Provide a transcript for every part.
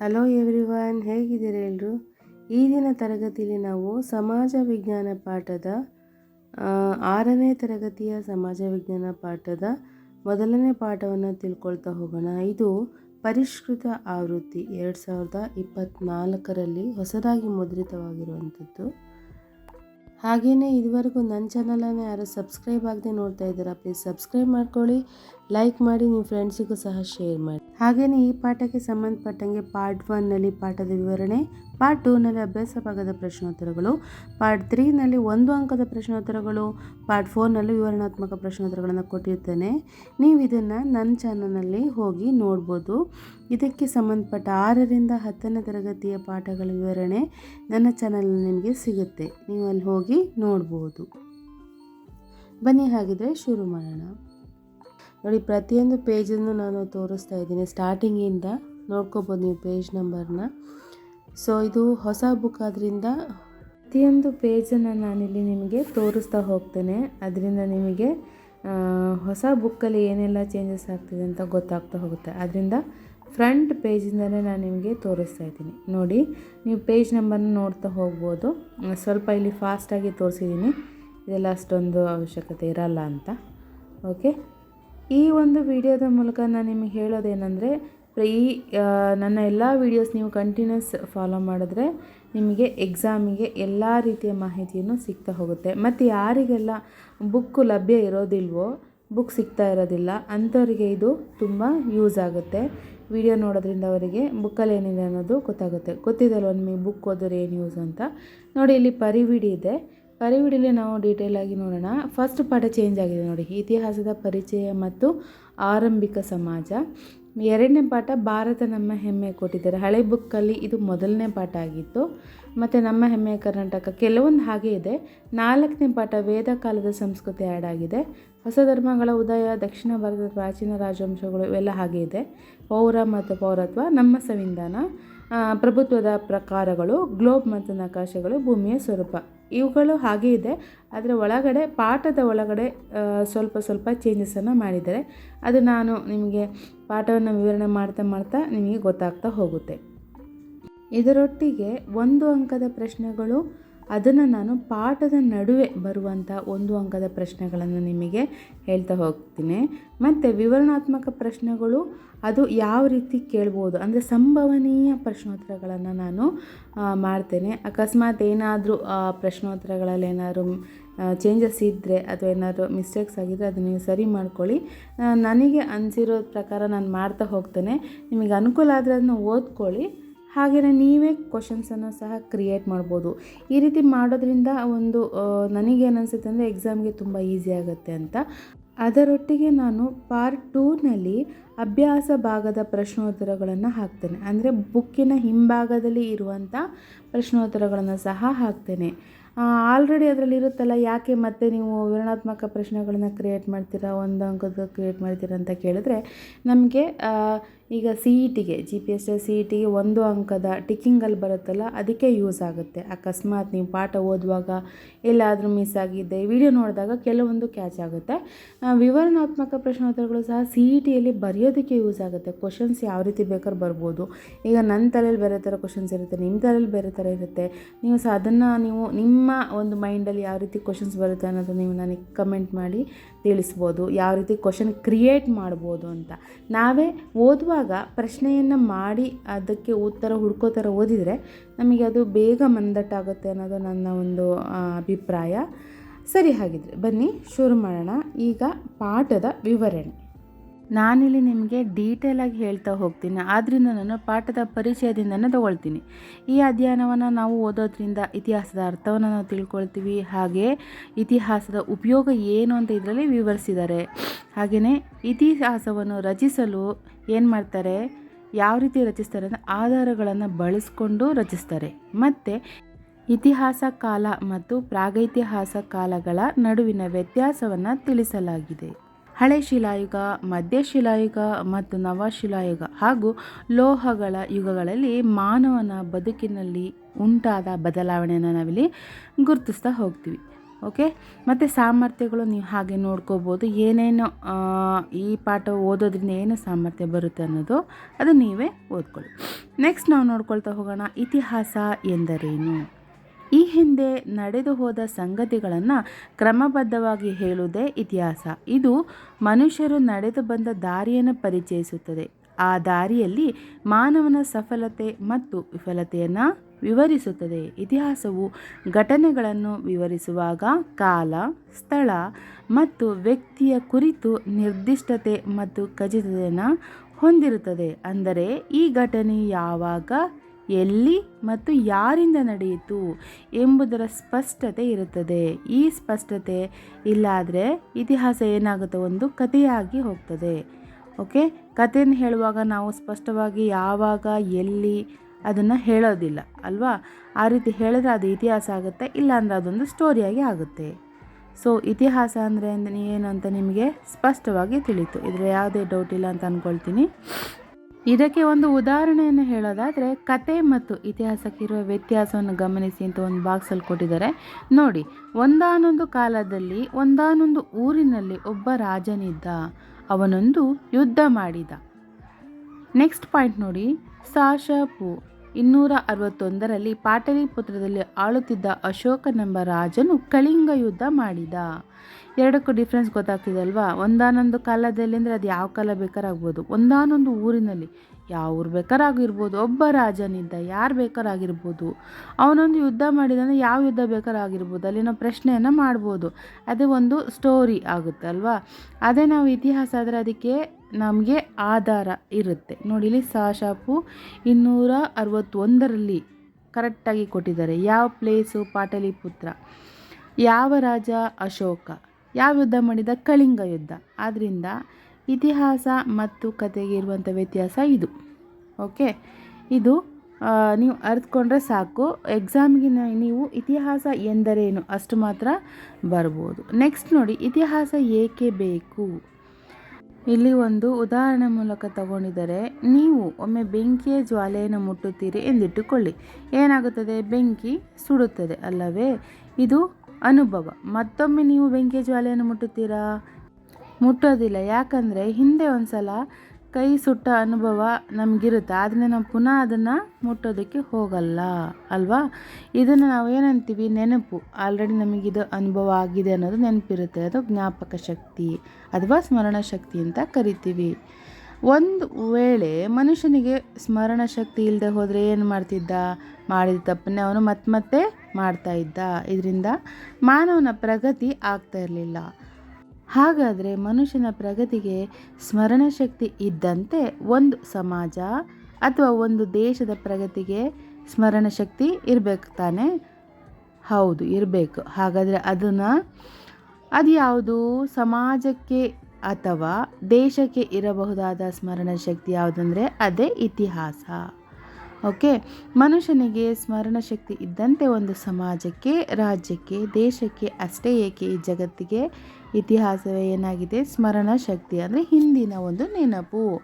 Hello everyone ಹೇಗಿದ್ದೀರಾ ಎಲ್ಲರೂ ಈ ದಿನ ತರಗತಿಯಲ್ಲಿ ನಾವು ಸಮಾಜ ವಿಜ್ಞಾನ ಪಾಠದ ಆರನೇ ತರಗತಿಯ ಸಮಾಜ ವಿಜ್ಞಾನ ಪಾಠದ ಮೊದಲನೇ ಪಾಠವನ್ನು ತಿಳ್ಕೊಳ್ತಾ ಹೋಗೋಣ. ಇದು ಪರಿಷ್ಕೃತ ಆವೃತ್ತಿ ಎರಡು ಸಾವಿರದ ಇಪ್ಪತ್ತ್ನಾಲ್ಕರಲ್ಲಿ ಹೊಸದಾಗಿ ಮುದ್ರಿತವಾಗಿರುವಂಥದ್ದು. ಹಾಗೆಯೇ ಇದುವರೆಗೂ ನನ್ನ ಚಾನಲನ್ನು ಯಾರು ಸಬ್ಸ್ಕ್ರೈಬ್ ಆಗದೆ ನೋಡ್ತಾ ಇದ್ದೀರಾ ಪ್ಲೀಸ್ ಸಬ್ಸ್ಕ್ರೈಬ್ ಮಾಡ್ಕೊಳ್ಳಿ. ಲೈಕ್ ಮಾಡಿ ನಿಮ್ಮ ಫ್ರೆಂಡ್ಸಿಗೂ ಸಹ ಶೇರ್ ಮಾಡಿ. ಹಾಗೆಯೇ ಈ ಪಾಠಕ್ಕೆ ಸಂಬಂಧಪಟ್ಟಂಗೆ ಪಾರ್ಟ್ ಒನ್ನಲ್ಲಿ ಪಾಠದ ವಿವರಣೆ ಪಾರ್ಟ್ ಟೂನಲ್ಲಿ ಅಭ್ಯಾಸ ಭಾಗದ ಪ್ರಶ್ನೋತ್ತರಗಳು ಪಾರ್ಟ್ ತ್ರೀನಲ್ಲಿ ಒಂದು ಅಂಕದ ಪ್ರಶ್ನೋತ್ತರಗಳು ಪಾರ್ಟ್ ಫೋರ್ನಲ್ಲಿ ವಿವರಣಾತ್ಮಕ ಪ್ರಶ್ನೋತ್ತರಗಳನ್ನು ಕೊಟ್ಟಿರ್ತೇನೆ. ನೀವು ಇದನ್ನು ನನ್ನ ಚಾನಲ್ನಲ್ಲಿ ಹೋಗಿ ನೋಡ್ಬೋದು. ಇದಕ್ಕೆ ಸಂಬಂಧಪಟ್ಟ ಆರರಿಂದ ಹತ್ತನೇ ತರಗತಿಯ ಪಾಠಗಳ ವಿವರಣೆ ನನ್ನ ಚಾನಲ್ ನಿಮಗೆ ಸಿಗುತ್ತೆ. ನೀವು ಅಲ್ಲಿ ಹೋಗಿ ನೋಡ್ಬೋದು. ಬನ್ನಿ ಹಾಗಿದ್ರೆ ಶುರು ಮಾಡೋಣ. ನೋಡಿ, ಪ್ರತಿಯೊಂದು ಪೇಜನ್ನು ನಾನು ತೋರಿಸ್ತಾ ಇದ್ದೀನಿ. ಸ್ಟಾರ್ಟಿಂಗಿಂದ ನೋಡ್ಕೋಬೋದು ನೀವು ಪೇಜ್ ನಂಬರ್ನ ಸೊ ಇದು ಹೊಸ ಬುಕ್ ಆದ್ದರಿಂದ ಪ್ರತಿಯೊಂದು ಪೇಜನ್ನು ನಾನಿಲ್ಲಿ ನಿಮಗೆ ತೋರಿಸ್ತಾ ಹೋಗ್ತೇನೆ. ಅದರಿಂದ ನಿಮಗೆ ಹೊಸ ಬುಕ್ಕಲ್ಲಿ ಏನೆಲ್ಲ ಚೇಂಜಸ್ ಆಗ್ತಿದೆ ಅಂತ ಗೊತ್ತಾಗ್ತಾ ಹೋಗುತ್ತೆ. ಅದರಿಂದ ಫ್ರಂಟ್ ಪೇಜಿಂದಲೇ ನಾನು ನಿಮಗೆ ತೋರಿಸ್ತಾ ಇದ್ದೀನಿ. ನೋಡಿ, ನೀವು ಪೇಜ್ ನಂಬರ್ನ ನೋಡ್ತಾ ಹೋಗ್ಬೋದು. ಸ್ವಲ್ಪ ಇಲ್ಲಿ ಫಾಸ್ಟಾಗಿ ತೋರಿಸಿದ್ದೀನಿ. ಇದೆಲ್ಲ ಅಷ್ಟೊಂದು ಅವಶ್ಯಕತೆ ಇರಲ್ಲ ಅಂತ. ಓಕೆ ಈ ಒಂದು ವಿಡಿಯೋದ ಮೂಲಕ ನಾನು ನಿಮಗೆ ಹೇಳೋದೇನೆಂದರೆ, ಈ ನನ್ನ ಎಲ್ಲ ವೀಡಿಯೋಸ್ ನೀವು ಕಂಟಿನ್ಯೂಸ್ ಫಾಲೋ ಮಾಡಿದ್ರೆ ನಿಮಗೆ ಎಕ್ಸಾಮಿಗೆ ಎಲ್ಲ ರೀತಿಯ ಮಾಹಿತಿಯನ್ನು ಸಿಗ್ತಾ ಹೋಗುತ್ತೆ. ಮತ್ತು ಯಾರಿಗೆಲ್ಲ ಬುಕ್ಕು ಲಭ್ಯ ಇರೋದಿಲ್ವೋ ಬುಕ್ ಸಿಗ್ತಾ ಇರೋದಿಲ್ಲ, ಅಂಥವರಿಗೆ ಇದು ತುಂಬ ಯೂಸ್ ಆಗುತ್ತೆ. ವಿಡಿಯೋ ನೋಡೋದ್ರಿಂದ ಅವರಿಗೆ ಬುಕ್ಕಲ್ಲಿ ಏನಿದೆ ಅನ್ನೋದು ಗೊತ್ತಾಗುತ್ತೆ. ಗೊತ್ತಿದಲ್ವ ನಿಮಗೆ ಬುಕ್ ಓದಿದ್ರೆ ಏನು ಯೂಸ್ ಅಂತ? ನೋಡಿ, ಇಲ್ಲಿ ಪರಿವಿಡಿ ಇದೆ. ಪರಿವಿಡಿಲಿ ನಾವು ಡೀಟೇಲ್ ಆಗಿ ನೋಡೋಣ. ಫಸ್ಟ್ ಪಾಠ ಚೇಂಜ್ ಆಗಿದೆ ನೋಡಿ. ಇತಿಹಾಸದ ಪರಿಚಯ ಮತ್ತು ಆರಂಭಿಕ ಸಮಾಜ. ಎರಡನೇ ಪಾಠ, ಭಾರತ ನಮ್ಮ ಹೆಮ್ಮೆ ಕೊಟ್ಟಿದ್ದಾರೆ ಹಳೆ ಬುಕ್ಕಲ್ಲಿ ಇದು ಮೊದಲನೇ ಪಾಠ ಆಗಿತ್ತು. ಮತ್ತು ನಮ್ಮ ಹೆಮ್ಮೆ ಕರ್ನಾಟಕ ಕೆಲವೊಂದು ಹಾಗೆ ಇದೆ. ನಾಲ್ಕನೇ ಪಾಠ, ವೇದ ಕಾಲದ ಸಂಸ್ಕೃತಿ ಆ್ಯಡ್ ಆಗಿದೆ. ಹೊಸ ಧರ್ಮಗಳ ಉದಯ, ದಕ್ಷಿಣ ಭಾರತದ ಪ್ರಾಚೀನ ರಾಜವಂಶಗಳು ಇವೆಲ್ಲ ಹಾಗೆ ಇದೆ. ಪೌರ ಮತ್ತು ಪೌರತ್ವ, ನಮ್ಮ ಸಂವಿಧಾನ. ಪ್ರಭುತ್ವದ ಪ್ರಕಾರಗಳು, ಗ್ಲೋಬ್ ಮತ್ತು ನಕಾಶೆಗಳು ಭೂಮಿಯ ಸ್ವರೂಪ. ಇವುಗಳು ಹಾಗೆ ಇದೆ. ಅದರ ಒಳಗಡೆ, ಪಾಠದ ಒಳಗಡೆ ಸ್ವಲ್ಪ ಸ್ವಲ್ಪ ಚೇಂಜಸನ್ನು ಮಾಡಿದ್ದಾರೆ. ಅದು ನಾನು ನಿಮಗೆ ಪಾಠವನ್ನು ವಿವರಣೆ ಮಾಡ್ತಾ ಮಾಡ್ತಾ ನಿಮಗೆ ಗೊತ್ತಾಗ್ತಾ ಹೋಗುತ್ತೆ. ಇದರೊಟ್ಟಿಗೆ ಒಂದು ಅಂಕದ ಪ್ರಶ್ನೆಗಳು, ಅದನ್ನು ನಾನು ಪಾಠದ ನಡುವೆ ಬರುವಂಥ ಒಂದು ಅಂಕದ ಪ್ರಶ್ನೆಗಳನ್ನು ನಿಮಗೆ ಹೇಳ್ತಾ ಹೋಗ್ತೀನಿ. ಮತ್ತು ವಿವರಣಾತ್ಮಕ ಪ್ರಶ್ನೆಗಳು ಅದು ಯಾವ ರೀತಿ ಕೇಳ್ಬೋದು? ಅಂದರೆ ಸಂಭವನೀಯ ಪ್ರಶ್ನೋತ್ತರಗಳನ್ನು ನಾನು ಮಾಡ್ತೇನೆ. ಅಕಸ್ಮಾತ್ ಏನಾದರೂ ಪ್ರಶ್ನೋತ್ತರಗಳಲ್ಲಿ ಏನಾದರೂ ಚೇಂಜಸ್ ಇದ್ದರೆ ಅಥವಾ ಏನಾದರೂ ಮಿಸ್ಟೇಕ್ಸ್ ಆಗಿದ್ದರೆ ಅದನ್ನು ನೀವು ಸರಿ ಮಾಡ್ಕೊಳ್ಳಿ. ನನಗೆ ಅನಿಸಿರೋ ಪ್ರಕಾರ ನಾನು ಮಾಡ್ತಾ ಹೋಗ್ತೇನೆ. ನಿಮಗೆ ಅನುಕೂಲ ಆದರೆ ಅದನ್ನು ಓದ್ಕೊಳ್ಳಿ. ಹಾಗೆಯೇ ನೀವೇ ಕ್ವಶನ್ಸನ್ನು ಸಹ ಕ್ರಿಯೇಟ್ ಮಾಡ್ಬೋದು. ಈ ರೀತಿ ಮಾಡೋದ್ರಿಂದ ಒಂದು ನನಗೇನು ಅನಿಸುತ್ತೆ ಅಂದರೆ ಎಕ್ಸಾಮ್ಗೆ ತುಂಬ ಈಸಿ ಆಗುತ್ತೆ ಅಂತ. ಅದರೊಟ್ಟಿಗೆ ನಾನು ಪಾರ್ಟ್ ಟೂನಲ್ಲಿ ಅಭ್ಯಾಸ ಭಾಗದ ಪ್ರಶ್ನೋತ್ತರಗಳನ್ನು ಹಾಕ್ತೇನೆ. ಅಂದರೆ ಬುಕ್ಕಿನ ಹಿಂಭಾಗದಲ್ಲಿ ಇರುವಂಥ ಪ್ರಶ್ನೋತ್ತರಗಳನ್ನು ಸಹ ಹಾಕ್ತೇನೆ. ಆಲ್ರೆಡಿ ಅದರಲ್ಲಿ ಇರುತ್ತಲ್ಲ, ಯಾಕೆ ಮತ್ತೆ ನೀವು ವಿವರಣಾತ್ಮಕ ಪ್ರಶ್ನೆಗಳನ್ನು ಕ್ರಿಯೇಟ್ ಮಾಡ್ತೀರಾ, ಒಂದು ಅಂಕದ ಕ್ರಿಯೇಟ್ ಮಾಡ್ತೀರಾ ಅಂತ ಕೇಳಿದ್ರೆ, ನಮಗೆ ಈಗ ಸಿ ಇ ಟಿಗೆ G P S C E ಟಿಗೆ ಒಂದು ಅಂಕದ ಟಿಕ್ಕಿಂಗಲ್ಲಿ ಬರುತ್ತಲ್ಲ, ಅದಕ್ಕೆ ಯೂಸ್ ಆಗುತ್ತೆ. ಅಕಸ್ಮಾತ್ ನೀವು ಪಾಠ ಓದುವಾಗ ಎಲ್ಲಾದರೂ ಮಿಸ್ ಆಗಿದ್ದೆ ವಿಡಿಯೋ ನೋಡಿದಾಗ ಕೆಲವೊಂದು ಕ್ಯಾಚ್ ಆಗುತ್ತೆ. ವಿವರಣಾತ್ಮಕ ಪ್ರಶ್ನೋತ್ತರಗಳು ಸಹ ಸಿ ಇ ಟಿಯಲ್ಲಿ ಬರೆಯೋದಕ್ಕೆ ಯೂಸ್ ಆಗುತ್ತೆ. ಕ್ವಶನ್ಸ್ ಯಾವ ರೀತಿ ಬೇಕಾದ್ರೂ ಬರ್ಬೋದು. ಈಗ ನನ್ನ ತಲೆಯಲ್ಲಿ ಬೇರೆ ಥರ ಕ್ವಶನ್ಸ್ ಇರುತ್ತೆ ನಿಮ್ಮ ತಲೆಯಲ್ಲಿ ಬೇರೆ ಥರ ಇರುತ್ತೆ. ನೀವು ಸಹ ಅದನ್ನು ನೀವು ನಿಮ್ಮ ಒಂದು ಮೈಂಡಲ್ಲಿ ಯಾವ ರೀತಿ ಕ್ವಶನ್ಸ್ ಬರುತ್ತೆ ಅನ್ನೋದು ನೀವು ನನಗೆ ಕಮೆಂಟ್ ಮಾಡಿ ತಿಳಿಸ್ಬೋದು. ಯಾವ ರೀತಿ ಕ್ವಶನ್ ಕ್ರಿಯೇಟ್ ಮಾಡ್ಬೋದು ಅಂತ. ನಾವೇ ಓದುವಾಗ ಪ್ರಶ್ನೆಯನ್ನು ಮಾಡಿ ಅದಕ್ಕೆ ಉತ್ತರ ಹುಡ್ಕೋ ಥರ ಓದಿದರೆ ನಮಗೆ ಅದು ಬೇಗ ಮಂದಟ್ಟಾಗುತ್ತೆ ಅನ್ನೋದು ನನ್ನ ಒಂದು ಅಭಿಪ್ರಾಯ. ಸರಿ ಹಾಗಿದ್ರೆ ಬನ್ನಿ, ಶುರು ಮಾಡೋಣ. ಈಗ ಪಾಠದ ವಿವರಣೆ. ನಾನಿಲ್ಲಿ ನಿಮಗೆ ಡೀಟೇಲಾಗಿ ಹೇಳ್ತಾ ಹೋಗ್ತೀನಿ. ಆದ್ದರಿಂದ ನಾನು ಪಾಠದ ಪರಿಚಯದಿಂದನೇ ತಗೊಳ್ತೀನಿ. ಈ ಅಧ್ಯಯನವನ್ನು ನಾವು ಓದೋದ್ರಿಂದ ಇತಿಹಾಸದ ಅರ್ಥವನ್ನು ನಾವು ತಿಳ್ಕೊಳ್ತೀವಿ. ಹಾಗೆ ಇತಿಹಾಸದ ಉಪಯೋಗ ಏನು ಅಂತ ಇದರಲ್ಲಿ ವಿವರಿಸಿದ್ದಾರೆ. ಹಾಗೆಯೇ ಇತಿಹಾಸವನ್ನು ರಚಿಸಲು ಏನು ಮಾಡ್ತಾರೆ? ಯಾವ ರೀತಿ ರಚಿಸ್ತಾರೆ ಅಂದರೆ ಆಧಾರಗಳನ್ನು ಬಳಸ್ಕೊಂಡು ರಚಿಸ್ತಾರೆ. ಮತ್ತು ಇತಿಹಾಸ ಕಾಲ ಮತ್ತು ಪ್ರಾಗೈತಿಹಾಸ ಕಾಲಗಳ ನಡುವಿನ ವ್ಯತ್ಯಾಸವನ್ನು ತಿಳಿಸಲಾಗಿದೆ. ಹಳೆ ಶಿಲಾಯುಗ ಮಧ್ಯಶಿಲಾಯುಗ ಮತ್ತು ನವಶಿಲಾಯುಗ ಹಾಗೂ ಲೋಹಗಳ ಯುಗಗಳಲ್ಲಿ ಮಾನವನ ಬದುಕಿನಲ್ಲಿ ಉಂಟಾದ ಬದಲಾವಣೆಯನ್ನು ನಾವಿಲ್ಲಿ ಗುರುತಿಸ್ತಾ ಹೋಗ್ತೀವಿ. ಓಕೆ? ಮತ್ತು ಸಾಮರ್ಥ್ಯಗಳು ನೀವು ಹಾಗೆ ನೋಡ್ಕೋಬೋದು. ಏನೇನು ಈ ಪಾಠ ಓದೋದ್ರಿಂದ ಏನು ಸಾಮರ್ಥ್ಯ ಬರುತ್ತೆ ಅನ್ನೋದು ಅದು ನೀವೇ ಓದ್ಕೊಳ್ಳಿ. ನೆಕ್ಸ್ಟ್ ನಾವು ನೋಡ್ಕೊಳ್ತಾ ಹೋಗೋಣ, ಇತಿಹಾಸ ಎಂದರೇನು? ಈ ಹಿಂದೆ ನಡೆದು ಹೋದ ಸಂಗತಿಗಳನ್ನು ಕ್ರಮಬದ್ಧವಾಗಿ ಹೇಳುವುದೇ ಇತಿಹಾಸ. ಇದು ಮನುಷ್ಯರು ನಡೆದು ಬಂದ ದಾರಿಯನ್ನು ಪರಿಚಯಿಸುತ್ತದೆ. ಆ ದಾರಿಯಲ್ಲಿ ಮಾನವನ ಸಫಲತೆ ಮತ್ತು ವಿಫಲತೆಯನ್ನು ವಿವರಿಸುತ್ತದೆ. ಇತಿಹಾಸವು ಘಟನೆಗಳನ್ನು ವಿವರಿಸುವಾಗ ಕಾಲ, ಸ್ಥಳ ಮತ್ತು ವ್ಯಕ್ತಿಯ ಕುರಿತು ನಿರ್ದಿಷ್ಟತೆ ಮತ್ತು ಖಚಿತತೆಯನ್ನು ಹೊಂದಿರುತ್ತದೆ. ಅಂದರೆ ಈ ಘಟನೆ ಯಾವಾಗ, ಎಲ್ಲಿ ಮತ್ತು ಯಾರಿಂದ ನಡೆಯಿತು ಎಂಬುದರ ಸ್ಪಷ್ಟತೆ ಇರುತ್ತದೆ. ಈ ಸ್ಪಷ್ಟತೆ ಇಲ್ಲಾದರೆ ಇತಿಹಾಸ ಏನಾಗುತ್ತೆ ಒಂದು ಕಥೆಯಾಗಿ ಹೋಗ್ತದೆ. ಓಕೆ? ಕಥೆಯನ್ನು ಹೇಳುವಾಗ ನಾವು ಸ್ಪಷ್ಟವಾಗಿ ಯಾವಾಗ, ಎಲ್ಲಿ ಅದನ್ನು ಹೇಳೋದಿಲ್ಲ, ಅಲ್ವಾ? ಆ ರೀತಿ ಹೇಳಿದ್ರೆ ಅದು ಇತಿಹಾಸ ಆಗುತ್ತೆ, ಇಲ್ಲಾಂದರೆ ಅದೊಂದು ಸ್ಟೋರಿಯಾಗಿ ಆಗುತ್ತೆ. ಸೊ ಇತಿಹಾಸ ಅಂದರೆ ಏನು ಅಂತ ನಿಮಗೆ ಸ್ಪಷ್ಟವಾಗಿ ತಿಳಿತು. ಇದರ ಯಾವುದೇ ಡೌಟ್ ಇಲ್ಲ ಅಂತ ಅಂದ್ಕೊಳ್ತೀನಿ ಇದಕ್ಕೆ ಒಂದು ಉದಾಹರಣೆಯನ್ನು ಹೇಳೋದಾದರೆ ಕತೆ ಮತ್ತು ಇತಿಹಾಸಕ್ಕಿರುವ ವ್ಯತ್ಯಾಸವನ್ನು ಗಮನಿಸಿ ಅಂತ ಒಂದು ಬಾಕ್ಸಲ್ಲಿ ಕೊಟ್ಟಿದ್ದಾರೆ. ನೋಡಿ, ಒಂದಾನೊಂದು ಕಾಲದಲ್ಲಿ, ಒಂದಾನೊಂದು ಊರಿನಲ್ಲಿ ಒಬ್ಬ ರಾಜನಿದ್ದ. ಅವನೊಂದು ಯುದ್ಧ ಮಾಡಿದ. ನೆಕ್ಸ್ಟ್ ಪಾಯಿಂಟ್ ನೋಡಿ. ಸಾಶಪು ಇನ್ನೂರ ಅರವತ್ತೊಂದರಲ್ಲಿ ಪಾಟಲಿಪುತ್ರದಲ್ಲಿ ಆಳುತ್ತಿದ್ದ ಅಶೋಕನೆಂಬ ರಾಜನು ಕಳಿಂಗ ಯುದ್ಧ ಮಾಡಿದ. ಎರಡಕ್ಕೂ ಡಿಫ್ರೆನ್ಸ್ ಗೊತ್ತಾಗ್ತಿದೆ ಅಲ್ವಾ? ಒಂದಾನೊಂದು ಕಾಲದಲ್ಲಿ ಅಂದರೆ ಅದು ಯಾವ ಕಾಲ ಬೇಕಾರಾಗ್ಬೋದು ಒಂದಾನೊಂದು ಊರಿನಲ್ಲಿ ಯಾವ ಬೇಕಾರಾಗಿರ್ಬೋದು, ಒಬ್ಬ ರಾಜನಿದ್ದ ಯಾರು ಬೇಕಾರಾಗಿರ್ಬೋದು, ಅವನೊಂದು ಯುದ್ಧ ಮಾಡಿದಂದ್ರೆ ಯಾವ ಯುದ್ಧ ಬೇಕಾರಾಗಿರ್ಬೋದು ಅಲ್ಲಿ ನಾವು ಪ್ರಶ್ನೆಯನ್ನು ಮಾಡ್ಬೋದು. ಅದೇ ಒಂದು ಸ್ಟೋರಿ ಆಗುತ್ತೆ ಅಲ್ವಾ? ಅದೇ ನಾವು ಇತಿಹಾಸ ಆದರೆ ಅದಕ್ಕೆ ನಮಗೆ ಆಧಾರ ಇರುತ್ತೆ. ನೋಡಿ ಇಲ್ಲಿ ಸಾಶಾಪು ಇನ್ನೂರ ಅರವತ್ತೊಂದರಲ್ಲಿ ಕರೆಕ್ಟಾಗಿ ಕೊಟ್ಟಿದ್ದಾರೆ. ಯಾವ ಪ್ಲೇಸು ಪಾಟಲಿಪುತ್ರ, ಯಾವ ರಾಜ ಅಶೋಕ, ಯಾವ ಯುದ್ಧ ಮಾಡಿದ ಕಳಿಂಗ ಯುದ್ಧ. ಆದ್ದರಿಂದ ಇತಿಹಾಸ ಮತ್ತು ಕತೆಗೆ ಇರುವಂಥ ವ್ಯತ್ಯಾಸ ಇದು. ಓಕೆ? ಇದು ನೀವು ಅರ್ತ್ಕೊಂಡ್ರೆ ಸಾಕು. ಎಕ್ಸಾಮ್ಗೆ ನೀವು ಇತಿಹಾಸ ಎಂದರೇನು ಅಷ್ಟು ಮಾತ್ರ ಬರ್ಬೋದು. ನೆಕ್ಸ್ಟ್ ನೋಡಿ, ಇತಿಹಾಸ ಏಕೆ ಬೇಕು? ಇಲ್ಲಿ ಒಂದು ಉದಾಹರಣೆ ಮೂಲಕ ತಗೊಂಡಿದ್ದಾರೆ. ನೀವು ಒಮ್ಮೆ ಬೆಂಕಿಯ ಜ್ವಾಲೆಯನ್ನು ಮುಟ್ಟುತ್ತೀರಿ ಎಂದಿಟ್ಟುಕೊಳ್ಳಿ. ಏನಾಗುತ್ತದೆ? ಬೆಂಕಿ ಸುಡುತ್ತದೆ ಅಲ್ಲವೇ? ಇದು ಅನುಭವ. ಮತ್ತೊಮ್ಮೆ ನೀವು ಬೆಂಕಿಯ ಜ್ವಾಲೆಯನ್ನು ಮುಟ್ಟುತ್ತೀರಾ? ಮುಟ್ಟೋದಿಲ್ಲ. ಯಾಕಂದರೆ ಹಿಂದೆ ಒಂದು ಸಲ ಕೈ ಸುಟ್ಟ ಅನುಭವ ನಮಗಿರುತ್ತೆ. ಆದರೆ ನಾವು ಪುನಃ ಅದನ್ನು ಮುಟ್ಟೋದಕ್ಕೆ ಹೋಗಲ್ಲ. ಅಲ್ವಾ? ಇದನ್ನು ನಾವು ಏನಂತೀವಿ? ನೆನಪು. ಆಲ್ರೆಡಿ ನಮಗಿದು ಅನುಭವ ಆಗಿದೆ ಅನ್ನೋದು ನೆನಪಿರುತ್ತೆ. ಅದು ಜ್ಞಾಪಕ ಶಕ್ತಿ ಅಥವಾ ಸ್ಮರಣ ಶಕ್ತಿ ಅಂತ ಕರಿತೀವಿ. ಒಂದು ವೇಳೆ ಮನುಷ್ಯನಿಗೆ ಸ್ಮರಣ ಶಕ್ತಿ ಇಲ್ಲದೆ ಹೋದರೆ ಏನು ಮಾಡ್ತಿದ್ದ? ಮಾಡಿದ ತಪ್ಪನ್ನೇ ಅವನು ಮತ್ತೆ ಮತ್ತೆ ಮಾಡ್ತಾ ಇದ್ದ. ಇದರಿಂದ ಮಾನವನ ಪ್ರಗತಿ ಆಗ್ತಾ ಇರಲಿಲ್ಲ. ಹಾಗಾದರೆ ಮನುಷ್ಯನ ಪ್ರಗತಿಗೆ ಸ್ಮರಣ ಶಕ್ತಿ ಇದ್ದಂತೆ ಒಂದು ಸಮಾಜ ಅಥವಾ ಒಂದು ದೇಶದ ಪ್ರಗತಿಗೆ ಸ್ಮರಣ ಶಕ್ತಿ ಇರಬೇಕು ತಾನೇ? ಹೌದು, ಇರಬೇಕು. ಹಾಗಾದರೆ ಅದನ್ನು ಅದು ಯಾವುದು? ಸಮಾಜಕ್ಕೆ ಅಥವಾ ದೇಶಕ್ಕೆ ಇರಬಹುದಾದ ಸ್ಮರಣ ಶಕ್ತಿ ಯಾವುದಂದರೆ ಅದೇ ಇತಿಹಾಸ. ಓಕೆ? ಮನುಷ್ಯನಿಗೆ ಸ್ಮರಣ ಶಕ್ತಿ ಇದ್ದಂತೆ ಒಂದು ಸಮಾಜಕ್ಕೆ, ರಾಜ್ಯಕ್ಕೆ, ದೇಶಕ್ಕೆ ಅಷ್ಟೇ ಏಕೆ ಈ ಜಗತ್ತಿಗೆ ಇತಿಹಾಸವೇ ಏನಾಗಿದೆ? ಸ್ಮರಣ ಶಕ್ತಿ ಅಂದರೆ ಹಿಂದಿನ ಒಂದು ನೆನಪು.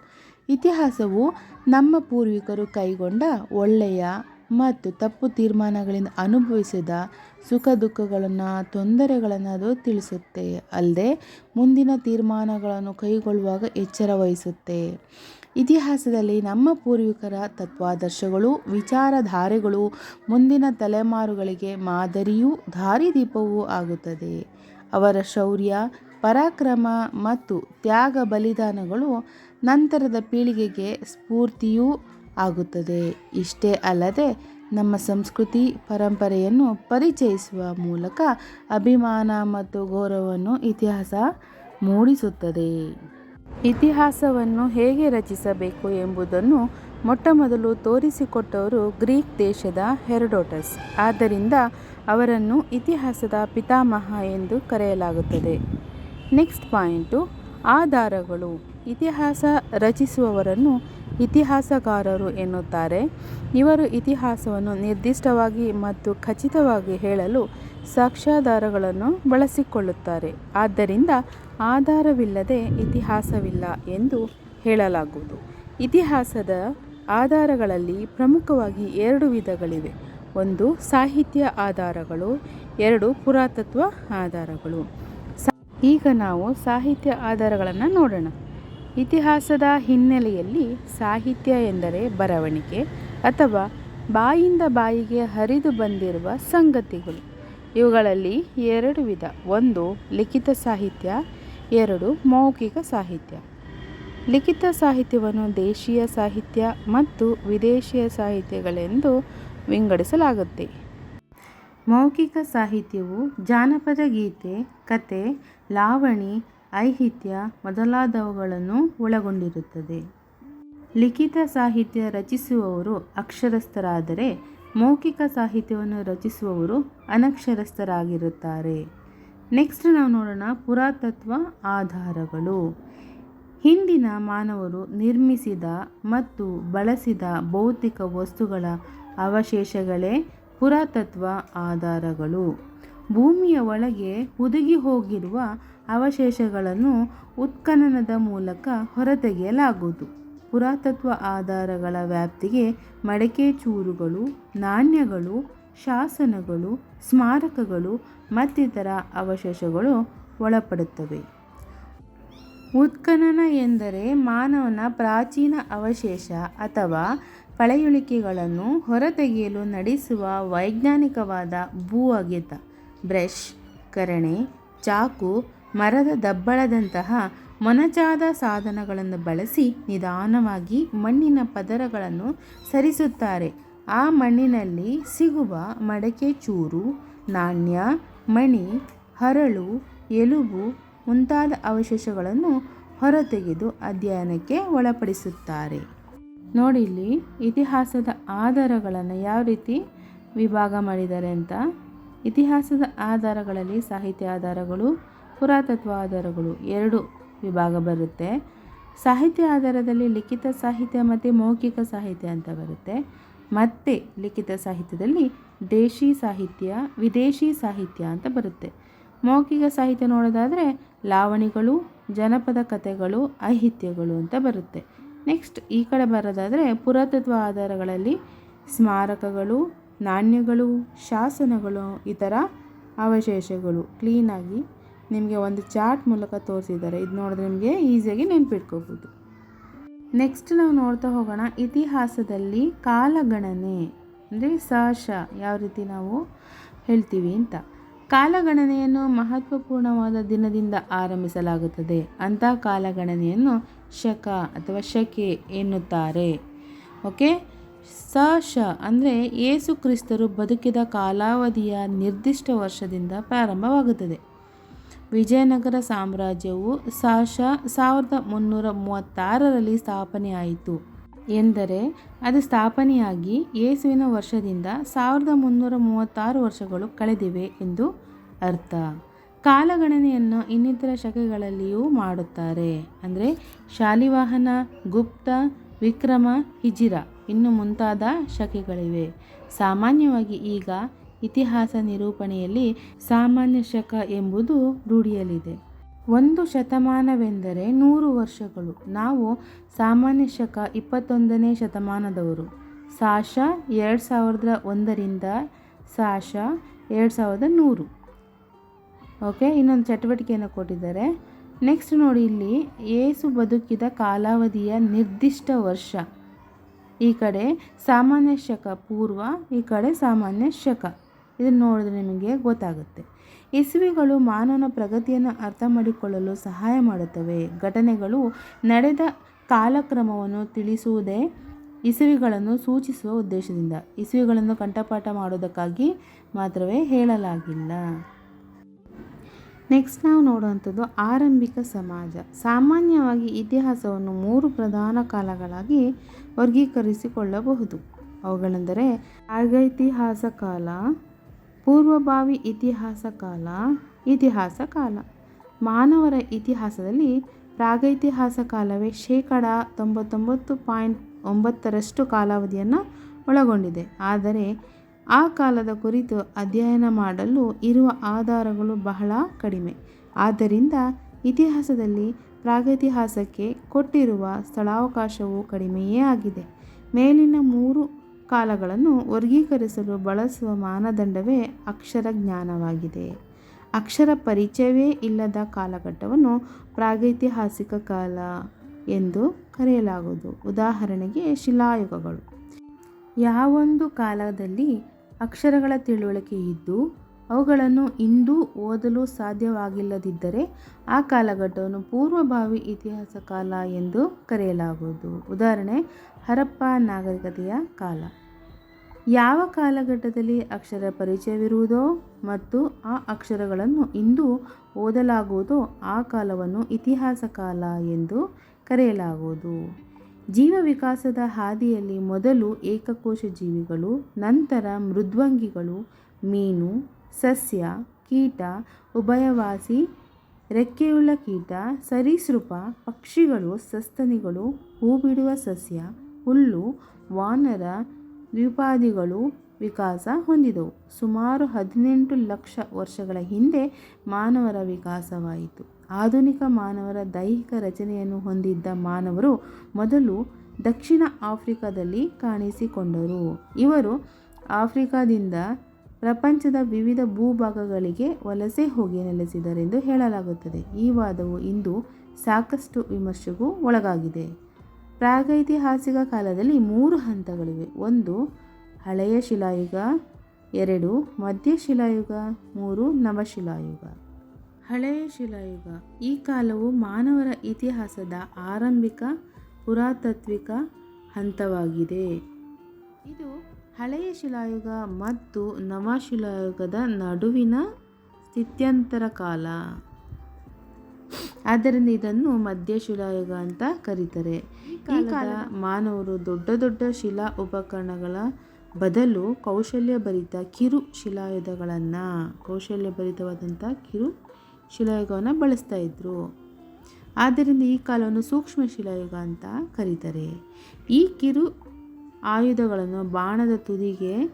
ಇತಿಹಾಸವು ನಮ್ಮ ಪೂರ್ವಿಕರು ಕೈಗೊಂಡ ಒಳ್ಳೆಯ ಮತ್ತು ತಪ್ಪು ತೀರ್ಮಾನಗಳಿಂದ ಅನುಭವಿಸಿದ ಸುಖ ದುಃಖಗಳನ್ನು, ತೊಂದರೆಗಳನ್ನು ಅದು ತಿಳಿಸುತ್ತೆ. ಅಲ್ಲದೆ ಮುಂದಿನ ತೀರ್ಮಾನಗಳನ್ನು ಕೈಗೊಳ್ಳುವಾಗ ಎಚ್ಚರ ವಹಿಸುತ್ತೆ. ಇತಿಹಾಸದಲ್ಲಿ ನಮ್ಮ ಪೂರ್ವಿಕರ ತತ್ವಾದರ್ಶಗಳು, ವಿಚಾರಧಾರೆಗಳು, ಮುಂದಿನ ತಲೆಮಾರುಗಳಿಗೆ ಮಾದರಿಯೂ ದಾರಿದೀಪವೂ ಆಗುತ್ತದೆ. ಅವರ ಶೌರ್ಯ, ಪರಾಕ್ರಮ ಮತ್ತು ತ್ಯಾಗ ಬಲಿದಾನಗಳು ನಂತರದ ಪೀಳಿಗೆಗೆ ಸ್ಫೂರ್ತಿಯೂ ಆಗುತ್ತದೆ. ಇಷ್ಟೇ ಅಲ್ಲದೆ ನಮ್ಮ ಸಂಸ್ಕೃತಿ ಪರಂಪರೆಯನ್ನು ಪರಿಚಯಿಸುವ ಮೂಲಕ ಅಭಿಮಾನ ಮತ್ತು ಗೌರವವನ್ನು ಇತಿಹಾಸ ಮೂಡಿಸುತ್ತದೆ. ಇತಿಹಾಸವನ್ನು ಹೇಗೆ ರಚಿಸಬೇಕು ಎಂಬುದನ್ನು ಮೊಟ್ಟಮೊದಲು ತೋರಿಸಿಕೊಟ್ಟವರು ಗ್ರೀಕ್ ದೇಶದ ಹೆರಡೋಟಸ್. ಆದ್ದರಿಂದ ಅವರನ್ನು ಇತಿಹಾಸದ ಪಿತಾಮಹ ಎಂದು ಕರೆಯಲಾಗುತ್ತದೆ. ನೆಕ್ಸ್ಟ್ ಪಾಯಿಂಟು, ಆಧಾರಗಳು. ಇತಿಹಾಸ ರಚಿಸುವವರನ್ನು ಇತಿಹಾಸಕಾರರು ಎನ್ನುತ್ತಾರೆ. ಇವರು ಇತಿಹಾಸವನ್ನು ನಿರ್ದಿಷ್ಟವಾಗಿ ಮತ್ತು ಖಚಿತವಾಗಿ ಹೇಳಲು ಸಾಕ್ಷ್ಯಾಧಾರಗಳನ್ನು ಬಳಸಿಕೊಳ್ಳುತ್ತಾರೆ. ಆದ್ದರಿಂದ ಆಧಾರವಿಲ್ಲದೆ ಇತಿಹಾಸವಿಲ್ಲ ಎಂದು ಹೇಳಲಾಗುವುದು. ಇತಿಹಾಸದ ಆಧಾರಗಳಲ್ಲಿ ಪ್ರಮುಖವಾಗಿ ಎರಡು ವಿಧಗಳಿವೆ. ಒಂದು ಸಾಹಿತ್ಯ ಆಧಾರಗಳು, ಎರಡು ಪುರಾತತ್ವ ಆಧಾರಗಳು. ಈಗ ನಾವು ಸಾಹಿತ್ಯ ಆಧಾರಗಳನ್ನು ನೋಡೋಣ. ಇತಿಹಾಸದ ಹಿನ್ನೆಲೆಯಲ್ಲಿ ಸಾಹಿತ್ಯ ಎಂದರೆ ಬರವಣಿಗೆ ಅಥವಾ ಬಾಯಿಂದ ಬಾಯಿಗೆ ಹರಿದು ಬಂದಿರುವ ಸಂಗತಿಗಳು. ಇವುಗಳಲ್ಲಿ ಎರಡು ವಿಧ. ಒಂದು ಲಿಖಿತ ಸಾಹಿತ್ಯ ಎರಡು, ಮೌಖಿಕ ಸಾಹಿತ್ಯ. ಲಿಖಿತ ಸಾಹಿತ್ಯವನ್ನು ದೇಶೀಯ ಸಾಹಿತ್ಯ ಮತ್ತು ವಿದೇಶೀಯ ಸಾಹಿತ್ಯಗಳೆಂದು ವಿಂಗಡಿಸಲಾಗುತ್ತೆ. ಮೌಖಿಕ ಸಾಹಿತ್ಯವು ಜಾನಪದ ಗೀತೆ, ಕತೆ, ಲಾವಣಿ, ಐಹಿತ್ಯ ಮೊದಲಾದವುಗಳನ್ನು ಒಳಗೊಂಡಿರುತ್ತದೆ. ಲಿಖಿತ ಸಾಹಿತ್ಯ ರಚಿಸುವವರು ಅಕ್ಷರಸ್ಥರಾದರೆ ಮೌಖಿಕ ಸಾಹಿತ್ಯವನ್ನು ರಚಿಸುವವರು ಅನಕ್ಷರಸ್ಥರಾಗಿರುತ್ತಾರೆ. ನೆಕ್ಸ್ಟ್ ನಾವು ನೋಡೋಣ ಪುರಾತತ್ವ ಆಧಾರಗಳು. ಹಿಂದಿನ ಮಾನವರು ನಿರ್ಮಿಸಿದ ಮತ್ತು ಬಳಸಿದ ಭೌತಿಕ ವಸ್ತುಗಳ ಅವಶೇಷಗಳೇ ಪುರಾತತ್ವ ಆಧಾರಗಳು. ಭೂಮಿಯ ಒಳಗೆ ಹುದುಗಿ ಹೋಗಿರುವ ಅವಶೇಷಗಳನ್ನು ಉತ್ಖನನದ ಮೂಲಕ ಹೊರತೆಗೆಯಲಾಗುವುದು. ಪುರಾತತ್ವ ಆಧಾರಗಳ ವ್ಯಾಪ್ತಿಗೆ ಮಡಕೆ ಚೂರುಗಳು, ನಾಣ್ಯಗಳು, ಶಾಸನಗಳು ಸ್ಮಾರಕಗಳು ಮತ್ತಿತರ ಅವಶೇಷಗಳು ಒಳಪಡುತ್ತವೆ. ಉತ್ಖನನ ಎಂದರೆ ಮಾನವನ ಪ್ರಾಚೀನ ಅವಶೇಷ ಅಥವಾ ಪಳೆಯುಳಿಕೆಗಳನ್ನು ಹೊರತೆಗೆಯಲು ನಡೆಸುವ ವೈಜ್ಞಾನಿಕವಾದ ಭೂ ಅಗೆತ ಬ್ರಷ್, ಕರಣೆ, ಚಾಕು, ಮರದ ದಬ್ಬಳದಂತಹ ಮೊನಚಾದ ಸಾಧನಗಳನ್ನು ಬಳಸಿ ನಿಧಾನವಾಗಿ ಮಣ್ಣಿನ ಪದರಗಳನ್ನು ಸರಿಸುತ್ತಾರೆ. ಆ ಮಣ್ಣಿನಲ್ಲಿ ಸಿಗುವ ಮಡಕೆ ಚೂರು, ನಾಣ್ಯ, ಮಣಿ, ಹರಳು, ಎಲುಬು ಮುಂತಾದ ಅವಶೇಷಗಳನ್ನು ಹೊರತೆಗೆದು ಅಧ್ಯಯನಕ್ಕೆ ಒಳಪಡಿಸುತ್ತಾರೆ. ನೋಡಿ ಇಲ್ಲಿ ಇತಿಹಾಸದ ಆಧಾರಗಳನ್ನು ಯಾವ ರೀತಿ ವಿಭಾಗ ಮಾಡಿದ್ದಾರೆ ಅಂತ. ಇತಿಹಾಸದ ಆಧಾರಗಳಲ್ಲಿ ಸಾಹಿತ್ಯ ಆಧಾರಗಳು, ಪುರಾತತ್ವ ಆಧಾರಗಳು ಎರಡು ವಿಭಾಗ ಬರುತ್ತೆ. ಸಾಹಿತ್ಯ ಆಧಾರದಲ್ಲಿ ಲಿಖಿತ ಸಾಹಿತ್ಯ ಮತ್ತು ಮೌಖಿಕ ಸಾಹಿತ್ಯ ಅಂತ ಬರುತ್ತೆ. ಮತ್ತು ಲಿಖಿತ ಸಾಹಿತ್ಯದಲ್ಲಿ ದೇಶಿ ಸಾಹಿತ್ಯ, ವಿದೇಶಿ ಸಾಹಿತ್ಯ ಅಂತ ಬರುತ್ತೆ. ಮೌಖಿಕ ಸಾಹಿತ್ಯ ನೋಡೋದಾದರೆ ಲಾವಣಿಗಳು, ಜನಪದ ಕಥೆಗಳು ಐಹಿತ್ಯಗಳು ಅಂತ ಬರುತ್ತೆ. ನೆಕ್ಸ್ಟ್ ಈ ಕಡೆ ಬರೋದಾದರೆ ಪುರಾತತ್ವ ಆಧಾರಗಳಲ್ಲಿ ಸ್ಮಾರಕಗಳು, ನಾಣ್ಯಗಳು, ಶಾಸನಗಳು ಈ ಥರ ಅವಶೇಷಗಳು ಕ್ಲೀನಾಗಿ ನಿಮಗೆ ಒಂದು ಚಾರ್ಟ್ ಮೂಲಕ ತೋರಿಸಿದ್ದಾರೆ. ಇದು ನೋಡಿದ್ರೆ ನಿಮಗೆ ಈಸಿಯಾಗಿ ನೆನ್ಪಿಟ್ಕೋಬೋದು. ನೆಕ್ಸ್ಟ್ ನಾವು ನೋಡ್ತಾ ಹೋಗೋಣ. ಇತಿಹಾಸದಲ್ಲಿ ಕಾಲಗಣನೆ, ಅಂದರೆ ಸಾಶ ಯಾವ ರೀತಿ ನಾವು ಹೇಳ್ತೀವಿ ಅಂತ. ಕಾಲಗಣನೆಯನ್ನು ಮಹತ್ವಪೂರ್ಣವಾದ ದಿನದಿಂದ ಆರಂಭಿಸಲಾಗುತ್ತದೆ. ಅಂಥ ಕಾಲಗಣನೆಯನ್ನು ಶಕ ಅಥವಾ ಶಕೆ ಎನ್ನುತ್ತಾರೆ. ಓಕೆ ಸಶ ಅಂದರೆ ಯೇಸು ಕ್ರಿಸ್ತರು ಬದುಕಿದ ಕಾಲಾವಧಿಯ ನಿರ್ದಿಷ್ಟ ವರ್ಷದಿಂದ ಪ್ರಾರಂಭವಾಗುತ್ತದೆ. ವಿಜಯನಗರ ಸಾಮ್ರಾಜ್ಯವು ಸಾಶ ಸಾವಿರದ ಮುನ್ನೂರ ಮೂವತ್ತಾರರಲ್ಲಿ ಸ್ಥಾಪನೆಯಾಯಿತು. ಎಂದರೆ, ಅದು ಸ್ಥಾಪನೆಯಾಗಿ ಯೇಸುವಿನ ವರ್ಷದಿಂದ ಸಾವಿರದ ಮುನ್ನೂರ ಮೂವತ್ತಾರು ವರ್ಷಗಳು ಕಳೆದಿವೆ ಎಂದು ಅರ್ಥ. ಕಾಲಗಣನೆಯನ್ನು ಇನ್ನಿತರ ಶಕೆಗಳಲ್ಲಿಯೂ ಮಾಡುತ್ತಾರೆ. ಅಂದರೆ, ಶಾಲಿವಾಹನ, ಗುಪ್ತ, ವಿಕ್ರಮ, ಹಿಜಿರ ಇನ್ನು ಮುಂತಾದ ಶಕೆಗಳಿವೆ ಸಾಮಾನ್ಯವಾಗಿ ಈಗ ಇತಿಹಾಸ ನಿರೂಪಣೆಯಲ್ಲಿ ಸಾಮಾನ್ಯ ಶಕ ಎಂಬುದು ರೂಢಿಯಲ್ಲಿದೆ. ಒಂದು ಶತಮಾನವೆಂದರೆ ನೂರು ವರ್ಷಗಳು. ನಾವು ಸಾಮಾನ್ಯ ಶಕ ಇಪ್ಪತ್ತೊಂದನೇ ಶತಮಾನದವರು. ಸಾಶ ಎರಡು ಸಾವಿರದ ಒಂದರಿಂದ ಸಾಶ ಎರಡು ಸಾವಿರದ ನೂರು. ಓಕೆ, ಇನ್ನೊಂದು ಚಟುವಟಿಕೆಯನ್ನು ಕೊಟ್ಟಿದ್ದಾರೆ. ನೆಕ್ಸ್ಟ್ ನೋಡಿ, ಇಲ್ಲಿ ಏಸು ಬದುಕಿದ ಕಾಲಾವಧಿಯ ನಿರ್ದಿಷ್ಟ ವರ್ಷ. ಈ ಕಡೆ ಸಾಮಾನ್ಯ ಶಕ ಪೂರ್ವ, ಈ ಕಡೆ ಸಾಮಾನ್ಯ ಶಕ. ಇದನ್ನು ನೋಡಿದ್ರೆ ನಿಮಗೆ ಗೊತ್ತಾಗುತ್ತೆ. ಇಸುವೆಗಳು ಮಾನವನ ಪ್ರಗತಿಯನ್ನು ಅರ್ಥ ಮಾಡಿಕೊಳ್ಳಲು ಸಹಾಯ ಮಾಡುತ್ತವೆ. ಘಟನೆಗಳು ನಡೆದ ಕಾಲಕ್ರಮವನ್ನು ತಿಳಿಸುವುದೇ ಇಸುವಿಗಳನ್ನು ಸೂಚಿಸುವ ಉದ್ದೇಶದಿಂದ. ಇಸುವಿಗಳನ್ನು ಕಂಠಪಾಠ ಮಾಡೋದಕ್ಕಾಗಿ ಮಾತ್ರವೇ ಹೇಳಲಾಗಿಲ್ಲ. ನೆಕ್ಸ್ಟ್ ನಾವು ನೋಡುವಂಥದ್ದು ಆರಂಭಿಕ ಸಮಾಜ. ಸಾಮಾನ್ಯವಾಗಿ ಇತಿಹಾಸವನ್ನು ಮೂರು ಪ್ರಧಾನ ಕಾಲಗಳಾಗಿ ವರ್ಗೀಕರಿಸಿಕೊಳ್ಳಬಹುದು. ಅವುಗಳೆಂದರೆ ಆಗೈತಿಹಾಸ ಕಾಲ ಪೂರ್ವಭಾವಿ ಇತಿಹಾಸ ಕಾಲ ಇತಿಹಾಸ ಕಾಲ. ಮಾನವರ ಇತಿಹಾಸದಲ್ಲಿ ಪ್ರಾಗೈತಿಹಾಸ ಕಾಲವೇ ಶೇಕಡ ತೊಂಬತ್ತೊಂಬತ್ತು ಪಾಯಿಂಟ್ ಒಂಬತ್ತರಷ್ಟು ಕಾಲಾವಧಿಯನ್ನು ಒಳಗೊಂಡಿದೆ. ಆದರೆ ಆ ಕಾಲದ ಕುರಿತು ಅಧ್ಯಯನ ಮಾಡಲು ಇರುವ ಆಧಾರಗಳು ಬಹಳ ಕಡಿಮೆ. ಆದ್ದರಿಂದ ಇತಿಹಾಸದಲ್ಲಿ ಪ್ರಾಗೈತಿಹಾಸಕ್ಕೆ ಕೊಟ್ಟಿರುವ ಸ್ಥಳಾವಕಾಶವು ಕಡಿಮೆಯೇ ಆಗಿದೆ. ಮೇಲಿನ ಮೂರು ಕಾಲಗಳನ್ನು ವರ್ಗೀಕರಿಸಲು ಬಳಸುವ ಮಾನದಂಡವೇ ಅಕ್ಷರ ಜ್ಞಾನವಾಗಿದೆ ಅಕ್ಷರ ಪರಿಚಯವೇ ಇಲ್ಲದ ಕಾಲಘಟ್ಟವನ್ನು ಪ್ರಾಗೈತಿಹಾಸಿಕ ಕಾಲ ಎಂದು ಕರೆಯಲಾಗುವುದು. ಉದಾಹರಣೆಗೆ ಶಿಲಾಯುಗಗಳು. ಯಾವೊಂದು ಕಾಲದಲ್ಲಿ ಅಕ್ಷರಗಳ ತಿಳುವಳಿಕೆ ಇದ್ದು ಅವುಗಳನ್ನು ಇಂದು ಓದಲು ಸಾಧ್ಯವಾಗಿಲ್ಲದಿದ್ದರೆ ಆ ಕಾಲಘಟ್ಟವನ್ನು ಪೂರ್ವಭಾವಿ ಇತಿಹಾಸ ಕಾಲ ಎಂದು ಕರೆಯಲಾಗುವುದು. ಉದಾಹರಣೆ, ಹರಪ್ಪ ನಾಗರಿಕತೆಯ ಕಾಲ. ಯಾವ ಕಾಲಘಟ್ಟದಲ್ಲಿ ಅಕ್ಷರ ಪರಿಚಯವಿರುವುದೋ ಮತ್ತು ಆ ಅಕ್ಷರಗಳನ್ನು ಇಂದು ಓದಲಾಗುವುದೋ ಆ ಕಾಲವನ್ನು ಇತಿಹಾಸ ಕಾಲ ಎಂದು ಕರೆಯಲಾಗುವುದು. ಜೀವ ವಿಕಾಸದ ಹಾದಿಯಲ್ಲಿ ಮೊದಲು ಏಕಕೋಶ ಜೀವಿಗಳು, ನಂತರ ಮೃದ್ವಂಗಿಗಳು, ಮೀನು ಸಸ್ಯ, ಕೀಟ, ಉಭಯವಾಸಿ, ರೆಕ್ಕೆಯುಳ್ಳ ಕೀಟ, ಸರೀಸೃಪ, ಪಕ್ಷಿಗಳು, ಸಸ್ತನಿಗಳು, ಹೂಬಿಡುವ ಸಸ್ಯ, ಹುಲ್ಲು, ವಾನರ, ದ್ವಿಪಾದಿಗಳು ವಿಕಾಸ ಹೊಂದಿದವು. ಸುಮಾರು ಹದಿನೆಂಟು ಲಕ್ಷ ವರ್ಷಗಳ ಹಿಂದೆ ಮಾನವರ ವಿಕಾಸವಾಯಿತು. ಆಧುನಿಕ ಮಾನವರ ದೈಹಿಕ ರಚನೆಯನ್ನು ಹೊಂದಿದ್ದ ಮಾನವರು ಮೊದಲು ದಕ್ಷಿಣ ಆಫ್ರಿಕಾದಲ್ಲಿ ಕಾಣಿಸಿಕೊಂಡರು. ಇವರು ಆಫ್ರಿಕಾದಿಂದ ಪ್ರಪಂಚದ ವಿವಿಧ ಭೂಭಾಗಗಳಿಗೆ ವಲಸೆ ಹೋಗಿ ನೆಲೆಸಿದರೆಂದು ಹೇಳಲಾಗುತ್ತದೆ. ಈ ವಾದವು ಇಂದು ಸಾಕಷ್ಟು ವಿಮರ್ಶೆಗೂ ಒಳಗಾಗಿದೆ. ಪ್ರಾಗೈತಿಹಾಸಿಕ ಕಾಲದಲ್ಲಿ ಮೂರು ಹಂತಗಳಿವೆ. ಒಂದು, ಹಳೆಯ ಶಿಲಾಯುಗ. ಎರಡು, ಮಧ್ಯ ಶಿಲಾಯುಗ. ಮೂರು ನವಶಿಲಾಯುಗ ಹಳೆಯ ಶಿಲಾಯುಗ. ಈ ಕಾಲವು ಮಾನವರ ಇತಿಹಾಸದ ಆರಂಭಿಕ ಪುರಾತತ್ವಿಕ ಹಂತವಾಗಿದೆ. ಇದು ಹಳೆಯ ಶಿಲಾಯುಗ ಮತ್ತು ನವಶಿಲಾಯುಗದ ನಡುವಿನ ಸ್ಥಿತ್ಯಂತರ ಕಾಲ. ಆದ್ದರಿಂದ ಇದನ್ನು ಮಧ್ಯ ಶಿಲಾಯುಗ ಅಂತ ಕರೀತಾರೆ. ಈ ಕಾಲ ಮಾನವರು ದೊಡ್ಡ ದೊಡ್ಡ ಶಿಲಾ ಉಪಕರಣಗಳ ಬದಲು ಕೌಶಲ್ಯಭರಿತ ಕಿರು ಶಿಲಾಯುಧಗಳನ್ನು ಕೌಶಲ್ಯಭರಿತವಾದಂಥ ಕಿರು ಶಿಲಾಯುಗವನ್ನು ಬಳಸ್ತಾ ಇದ್ರು. ಆದ್ದರಿಂದ ಈ ಕಾಲವನ್ನು ಸೂಕ್ಷ್ಮ ಶಿಲಾಯುಗ ಅಂತ ಕರೀತಾರೆ. ಈ ಕಿರು ಆಯುಧಗಳನ್ನು ಬಾಣದ ತುದಿಗೆ,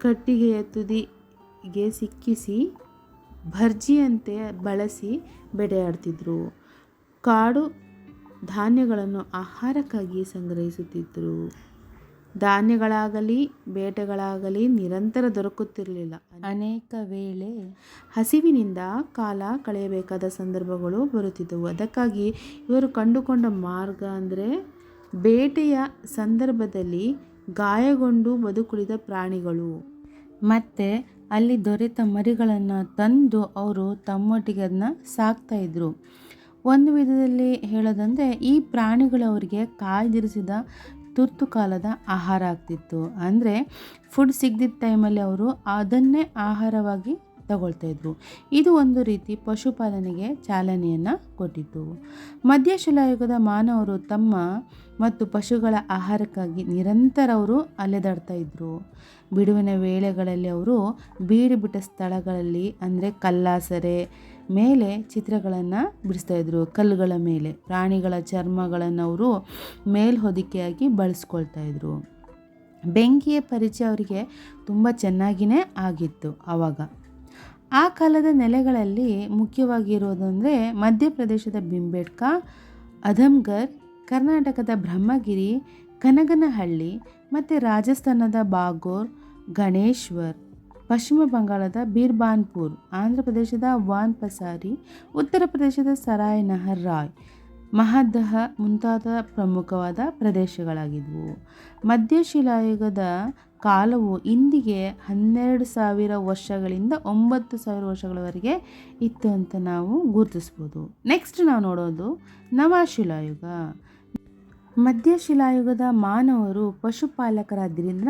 ಕಟ್ಟಿಗೆಯ ತುದಿಗೆ ಸಿಕ್ಕಿಸಿ ಭರ್ಜಿಯಂತೆ ಬಳಸಿ ಬೆಡೆಯಾಡ್ತಿದ್ರು ಕಾಡು ಧಾನ್ಯಗಳನ್ನು ಆಹಾರಕ್ಕಾಗಿ ಸಂಗ್ರಹಿಸುತ್ತಿದ್ದರು. ಧಾನ್ಯಗಳಾಗಲಿ, ಬೇಟೆಗಳಾಗಲಿ ನಿರಂತರ ದೊರಕುತ್ತಿರಲಿಲ್ಲ. ಅನೇಕ ವೇಳೆ ಹಸಿವಿನಿಂದ ಕಾಲ ಕಳೆಯಬೇಕಾದ ಸಂದರ್ಭಗಳು ಬರುತ್ತಿದ್ದವು. ಅದಕ್ಕಾಗಿ ಇವರು ಕಂಡುಕೊಂಡ ಮಾರ್ಗ ಅಂದರೆ ಬೇಟೆಯ ಸಂದರ್ಭದಲ್ಲಿ ಗಾಯಗೊಂಡು ಬದುಕುಳಿದ ಪ್ರಾಣಿಗಳು. ಮತ್ತು ಅಲ್ಲಿ ದೊರೆತ ಮರಿಗಳನ್ನು ತಂದು ಅವರು ತಮ್ಮೊಟ್ಟಿಗೆ ಅದನ್ನ ಸಾಕ್ತಾಯಿದ್ರು ಒಂದು ವಿಧದಲ್ಲಿ ಹೇಳೋದಂದರೆ, ಈ ಪ್ರಾಣಿಗಳು ಅವರಿಗೆ ಕಾಯ್ದಿರಿಸಿದ ತುರ್ತು ಕಾಲದ ಆಹಾರ ಆಗ್ತಿತ್ತು. ಅಂದರೆ ಫುಡ್ ಸಿಗದಿದ್ದ ಟೈಮಲ್ಲಿ ಅವರು ಅದನ್ನೇ ಆಹಾರವಾಗಿ ತಗೊಳ್ತಾಯಿದ್ರು ಇದು ಒಂದು ರೀತಿ ಪಶುಪಾಲನೆಗೆ ಚಾಲನೆಯನ್ನು ಕೊಟ್ಟಿತ್ತು. ಮಧ್ಯಶಿಲಾಯುಗದ ಮಾನವರು ತಮ್ಮ ಮತ್ತು ಪಶುಗಳ ಆಹಾರಕ್ಕಾಗಿ ನಿರಂತರ ಅವರು ಅಲೆದಾಡ್ತಾ ಇದ್ದರು ಬಿಡುವಿನ ವೇಳೆಗಳಲ್ಲಿ ಅವರು ಬೀಡುಬಿಟ್ಟ ಸ್ಥಳಗಳಲ್ಲಿ, ಅಂದರೆ ಕಲ್ಲಾಸರೆ ಮೇಲೆ ಚಿತ್ರಗಳನ್ನು ಬಿಡಿಸ್ತಾಯಿದ್ರು ಕಲ್ಲುಗಳ ಮೇಲೆ, ಪ್ರಾಣಿಗಳ ಚರ್ಮಗಳನ್ನು ಅವರು ಮೇಲ್ಹೊದಿಕೆಯಾಗಿ ಬಳಸ್ಕೊಳ್ತಾ ಇದ್ರು. ಬೆಂಕಿಯ ಪರಿಚಯ ಅವರಿಗೆ ತುಂಬ ಚೆನ್ನಾಗಿಯೇ ಆಗಿತ್ತು ಆವಾಗ ಆ ಕಾಲದ ನೆಲೆಗಳಲ್ಲಿ ಮುಖ್ಯವಾಗಿರೋದಂದರೆ ಮಧ್ಯಪ್ರದೇಶದ ಬಿಂಬೇಡ್ಕ ಅಧಮ್ಗರ್ ಕರ್ನಾಟಕದ ಬ್ರಹ್ಮಗಿರಿ, ಕನಗನಹಳ್ಳಿ ಮತ್ತು ರಾಜಸ್ಥಾನದ ಬಾಗೋರ್, ಗಣೇಶ್ವರ್, ಪಶ್ಚಿಮ ಬಂಗಾಳದ ಬೀರ್ಬಾನ್ಪುರ್ ಆಂಧ್ರ ಪ್ರದೇಶದ ವಾನ್ ಪಸಾರಿ ಉತ್ತರ ಪ್ರದೇಶದ ಸರಾಯ್ ನಹರ್ ರಾಯ್ ಮಹದಹ ಮುಂತಾದ ಪ್ರಮುಖವಾದ ಪ್ರದೇಶಗಳಾಗಿದ್ವು. ಮಧ್ಯಶಿಲಾಯುಗದ ಕಾಲವು ಇಂದಿಗೆ ಹನ್ನೆರಡು ಸಾವಿರ ವರ್ಷಗಳಿಂದ ಒಂಬತ್ತು ಸಾವಿರ ವರ್ಷಗಳವರೆಗೆ ಇತ್ತು ಅಂತ ನಾವು ಗುರುತಿಸ್ಬೋದು. ನೆಕ್ಸ್ಟ್ ನಾವು ನೋಡೋದು ನವಶಿಲಾಯುಗ. ಮಧ್ಯಶಿಲಾಯುಗದ ಮಾನವರು ಪಶುಪಾಲಕರಾದ್ದರಿಂದ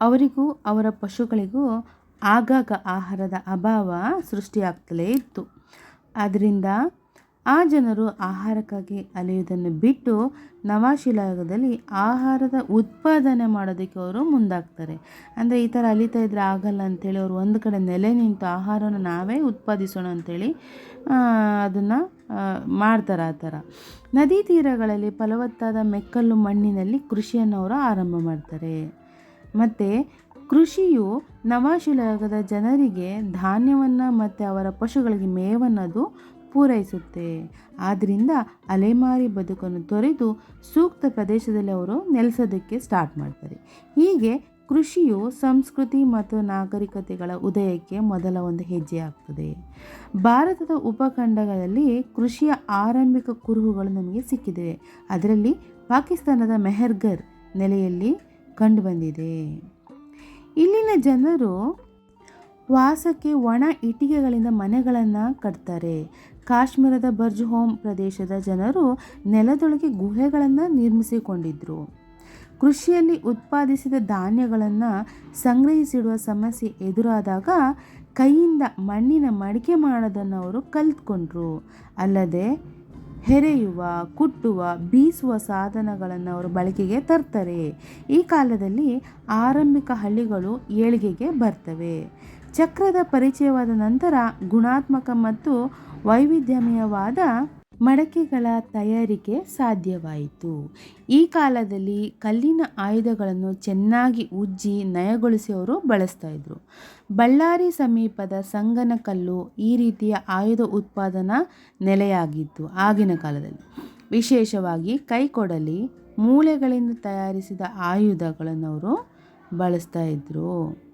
ಅವರಿಗೂ ಅವರ ಪಶುಗಳಿಗೂ ಆಗಾಗ ಆಹಾರದ ಅಭಾವ ಸೃಷ್ಟಿಯಾಗ್ತಲೇ ಇತ್ತು. ಆದ್ದರಿಂದ ಆ ಜನರು ಆಹಾರಕ್ಕಾಗಿ ಅಲೆಯುವುದನ್ನು ಬಿಟ್ಟು ನವಶಿಲಾಯುಗದಲ್ಲಿ ಆಹಾರದ ಉತ್ಪಾದನೆ ಮಾಡೋದಕ್ಕೆ ಅವರು ಮುಂದಾಗ್ತಾರೆ. ಅಂದರೆ ಈ ಥರ ಅಲಿತಾ ಇದ್ರೆ ಆಗಲ್ಲ ಅಂಥೇಳಿ ಅವರು ಒಂದು ಕಡೆ ನೆಲೆ ನಿಂತು ಆಹಾರವನ್ನು ನಾವೇ ಉತ್ಪಾದಿಸೋಣ ಅಂಥೇಳಿ ಅದನ್ನು ಮಾಡ್ತಾರೆ ಆ ಥರ. ನದಿ ತೀರಗಳಲ್ಲಿ ಫಲವತ್ತಾದ ಮೆಕ್ಕಲು ಮಣ್ಣಿನಲ್ಲಿ ಕೃಷಿಯನ್ನು ಅವರು ಆರಂಭ ಮಾಡ್ತಾರೆ. ಮತ್ತು ಕೃಷಿಯು ನವಾಶಿಲಾಗದ ಜನರಿಗೆ ಧಾನ್ಯವನ್ನು ಮತ್ತು ಅವರ ಪಶುಗಳಿಗೆ ಮೇವನ್ನು ಅದು ಪೂರೈಸುತ್ತೆ. ಆದ್ದರಿಂದ ಅಲೆಮಾರಿ ಬದುಕನ್ನು ತೊರೆದು ಸೂಕ್ತ ಪ್ರದೇಶದಲ್ಲಿ ಅವರು ನೆಲೆಸೋದಕ್ಕೆ ಸ್ಟಾರ್ಟ್ ಮಾಡ್ತಾರೆ. ಹೀಗೆ ಕೃಷಿಯು ಸಂಸ್ಕೃತಿ ಮತ್ತು ನಾಗರಿಕತೆಗಳ ಉದಯಕ್ಕೆ ಮೊದಲ ಒಂದು ಹೆಜ್ಜೆ ಆಗ್ತದೆ. ಭಾರತದ ಉಪಖಂಡಗಳಲ್ಲಿ ಕೃಷಿಯ ಆರಂಭಿಕ ಕುರುಹುಗಳು ನಮಗೆ ಸಿಕ್ಕಿದೆ. ಅದರಲ್ಲಿ ಪಾಕಿಸ್ತಾನದ ಮೆಹರ್ಗರ್ ನೆಲೆಯಲ್ಲಿ ಕಂಡುಬಂದಿದೆ. ಇಲ್ಲಿನ ಜನರು ವಾಸಕ್ಕೆ ಒಣ ಇಟ್ಟಿಗೆಗಳಿಂದ ಮನೆಗಳನ್ನು ಕಟ್ತಾರೆ. ಕಾಶ್ಮೀರದ ಬರ್ಜ್ ಹೋಮ್ ಪ್ರದೇಶದ ಜನರು ನೆಲದೊಳಗೆ ಗುಹೆಗಳನ್ನು ನಿರ್ಮಿಸಿಕೊಂಡಿದ್ದರು ಕೃಷಿಯಲ್ಲಿ ಉತ್ಪಾದಿಸಿದ ಧಾನ್ಯಗಳನ್ನು ಸಂಗ್ರಹಿಸಿಡುವ ಸಮಸ್ಯೆ ಎದುರಾದಾಗ ಕೈಯಿಂದ ಮಣ್ಣಿನ ಮಡಿಕೆ ಮಾಡೋದನ್ನು ಅವರು ಕಲ್ತ್ಕೊಂಡ್ರು. ಅಲ್ಲದೆ ಹೆರೆಯುವ, ಕುಟ್ಟುವ, ಬೀಸುವ ಸಾಧನಗಳನ್ನು ಅವರು ಬಳಕೆಗೆ ತರ್ತಾರೆ. ಈ ಕಾಲದಲ್ಲಿ ಆರಂಭಿಕ ಹಳ್ಳಿಗಳು ಏಳಿಗೆಗೆ ಬರ್ತವೆ. ಚಕ್ರದ ಪರಿಚಯವಾದ ನಂತರ ಗುಣಾತ್ಮಕ ಮತ್ತು ವೈವಿಧ್ಯಮಯವಾದ ಮಡಕೆಗಳ ತಯಾರಿಕೆ ಸಾಧ್ಯವಾಯಿತು. ಈ ಕಾಲದಲ್ಲಿ ಕಲ್ಲಿನ ಆಯುಧಗಳನ್ನು ಚೆನ್ನಾಗಿ ಉಜ್ಜಿ ನಯಗೊಳಿಸಿ ಅವರು ಬಳಸ್ತಾ ಇದ್ರು. ಬಳ್ಳಾರಿ ಸಮೀಪದ ಸಂಗನಕಲ್ಲು ಈ ರೀತಿಯ ಆಯುಧ ಉತ್ಪಾದನಾ ನೆಲೆಯಾಗಿತ್ತು ಆಗಿನ ಕಾಲದಲ್ಲಿ. ವಿಶೇಷವಾಗಿ ಕೈಕೊಡಲಿ ಮೂಳೆಗಳಿಂದ ತಯಾರಿಸಿದ ಆಯುಧಗಳನ್ನು ಅವರು ಬಳಸ್ತಾ ಇದ್ದರು